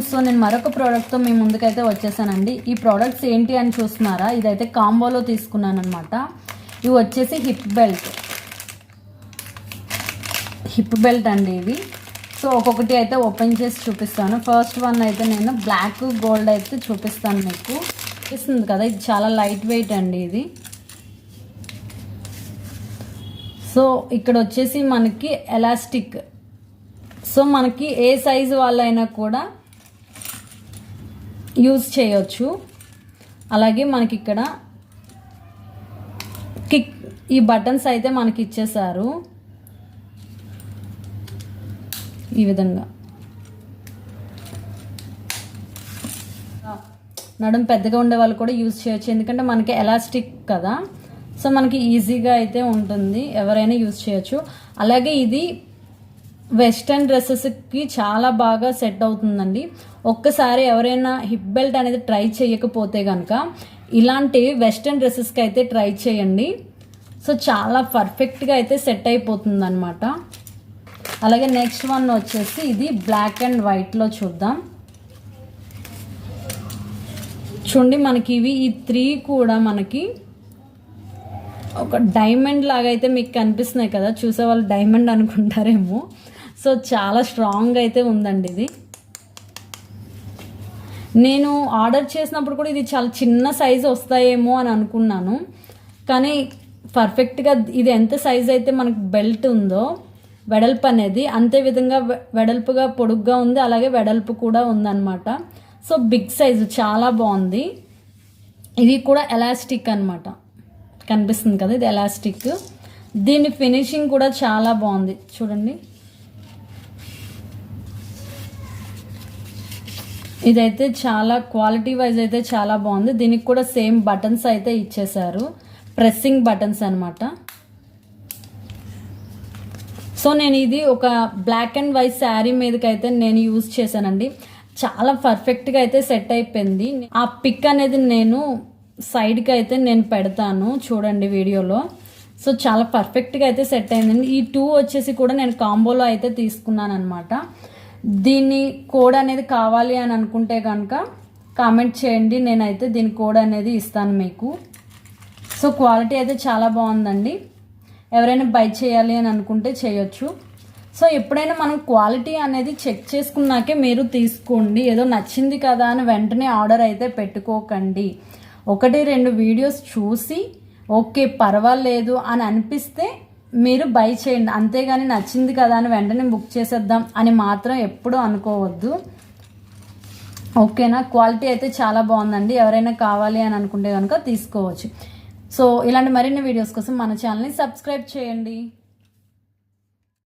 Friends so నేను మరొక ప్రోడక్ట్తో మీ ముందుకైతే వచ్చేసానండి. ఈ ప్రోడక్ట్స్ ఏంటి అని చూస్తున్నారా? ఇదైతే కాంబోలో తీసుకున్నాను అనమాట ఇవి వచ్చేసి హిప్ బెల్ట్ హిప్ బెల్ట్ అండి ఇవి. సో ఒక్కొక్కటి అయితే ఓపెన్ చేసి చూపిస్తాను. ఫస్ట్ వన్ అయితే నేను బ్లాక్ గోల్డ్ అయితే చూపిస్తాను మీకు. ఇస్తుంది కదా? ఇది చాలా లైట్ వెయిట్ అండి ఇది. సో ఇక్కడ వచ్చేసి మనకి ఎలాస్టిక్ సో మనకి ఏ సైజు వాళ్ళైనా కూడా యూజ్ చేయొచ్చు. అలాగే మనకి ఇక్కడ కిక్ ఈ బటన్స్ అయితే మనకి ఇచ్చేసారు. ఈ విధంగా. నడుం పెద్దగా ఉండే వాళ్ళు కూడా యూజ్ చేయొచ్చు. ఎందుకంటే మనకి ఎలాస్టిక్ కదా. సో మనకి ఈజీగా అయితే ఉంటుంది. ఎవరైనా యూజ్ చేయొచ్చు. అలాగే ఇది వెస్ట్రన్ డ్రెస్సెస్కి చాలా బాగా సెట్ అవుతుందండి. ఒక్కసారి ఎవరైనా హిప్ బెల్ట్ అనేది ట్రై చేయకపోతే కనుక ఇలాంటి వెస్ట్రన్ డ్రెస్సెస్కి అయితే ట్రై చేయండి. సో చాలా పర్ఫెక్ట్గా అయితే సెట్ అయిపోతుంది అనమాట అలాగే నెక్స్ట్ వన్ వచ్చేసి ఇది బ్లాక్ అండ్ వైట్లో చూద్దాం. చూడండి మనకి ఇవి ఈ త్రీ కూడా మనకి ఒక డైమండ్ లాగా అయితే మీకు కనిపిస్తున్నాయి కదా. చూసే వాళ్ళు డైమండ్ అనుకుంటారేమో. సో చాలా స్ట్రాంగ్ అయితే ఉందండి ఇది. నేను ఆర్డర్ చేసినప్పుడు కూడా ఇది చాలా చిన్న సైజు వస్తాయేమో అని అనుకున్నాను. కానీ పర్ఫెక్ట్గా ఇది ఎంత సైజ్ అయితే మనకు బెల్ట్ ఉందో వెడల్పు అనేది అంతే విధంగా వెడల్పుగా పొడుగ్గా ఉంది అలాగే వెడల్పు కూడా ఉందన్నమాట. సో బిగ్ సైజు చాలా బాగుంది. ఇది కూడా ఎలాస్టిక్ అనమాట కనిపిస్తుంది కదా ఇది ఎలాస్టిక్ దీని ఫినిషింగ్ కూడా చాలా బాగుంది. చూడండి. ఇదైతే చాలా క్వాలిటీ వైజ్ అయితే చాలా బాగుంది. దీనికి కూడా సేమ్ బటన్స్ అయితే ఇచ్చేసారు ప్రెస్సింగ్ బటన్స్ అనమాట సో నేను ఇది ఒక బ్లాక్ అండ్ వైట్ శారీ మీదకి అయితే నేను యూజ్ చేశానండి. చాలా పర్ఫెక్ట్గా అయితే సెట్ అయిపోయింది. ఆ పిక్ అనేది నేను సైడ్కి అయితే నేను పెడతాను చూడండి వీడియోలో. సో చాలా పర్ఫెక్ట్గా అయితే సెట్ అయిందండి. ఈ టూ వచ్చేసి కూడా నేను కాంబోలో అయితే తీసుకున్నాను అనమాట దీన్ని కోడ్ అనేది కావాలి అని అనుకుంటే కనుక కామెంట్ చేయండి. నేనైతే దీని కోడ్ అనేది ఇస్తాను మీకు. సో క్వాలిటీ అయితే చాలా బాగుందండి. ఎవరైనా బై చేయాలి అని అనుకుంటే చేయొచ్చు. సో ఎప్పుడైనా మనం క్వాలిటీ అనేది చెక్ చేసుకున్నాకే మీరు తీసుకోండి. ఏదో నచ్చింది కదా అని వెంటనే ఆర్డర్ అయితే పెట్టుకోకండి. ఒకటి రెండు వీడియోస్ చూసి ఓకే పర్వాలేదు అని అనిపిస్తే మీరు బై చేయండి. అంతేగాని నచ్చింది కదా అని వెంటనే బుక్ చేసేద్దాం అని మాత్రం ఎప్పుడూ అనుకోవద్దు. ఓకేనా? క్వాలిటీ అయితే చాలా బాగుందండి. ఎవరైనా కావాలి అని అనుకుంటే కనుక తీసుకోవచ్చు. సో ఇలాంటి మరిన్ని వీడియోస్ కోసం మన ఛానల్ని సబ్స్క్రైబ్ చేయండి.